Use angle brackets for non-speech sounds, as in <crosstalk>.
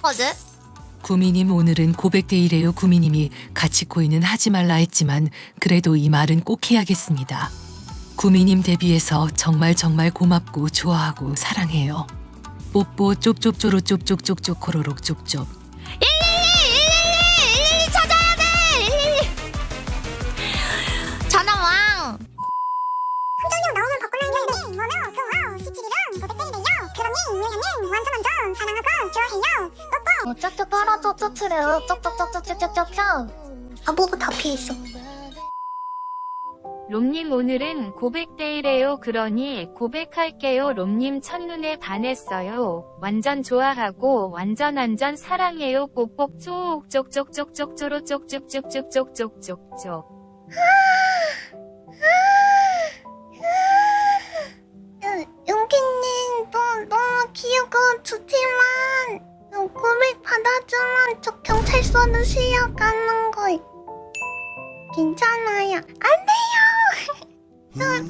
했거든. 구미님 오늘은 고백데이래요 구미님이 같이 코이는 하지 말라 했지만 그래도 이 말은 꼭 해야겠습니다. 구미님 데뷔해서 정말 정말 고맙고 좋아하고 사랑해요. 뽀뽀 쪽쪽조로 쪽쪽쪽쪽 코로록 쪽쪽 112 찾아야 돼. 112. 전화왕. 함정령 나오면 바꿀라 했는데 뭐며 그와 17이랑 고백데이래요 그럼니 유혜님 완전 완전 사랑하고 좋아해요 어, 짝짝 빨아줘, 쩌트래요. 쩍쩍쩍쩍쩍쩍쩍. 아 뭐가 다 피해있어 롬님 오늘은 고백데이래요. 그러니 고백할게요. 롬님 첫눈에 반했어요. 완전 좋아하고 완전 완전 사랑해요. 꼭꼭 쪽쪽쪽쪽쪽쪽쪽쪼로 쪽쭉쭉쭉쭉쭉쭉쭉. 용기님 너 너무 귀엽고 너 고백 받아주면 저 경찰서로 실려가는 거 괜찮아요. 안 돼요 <laughs>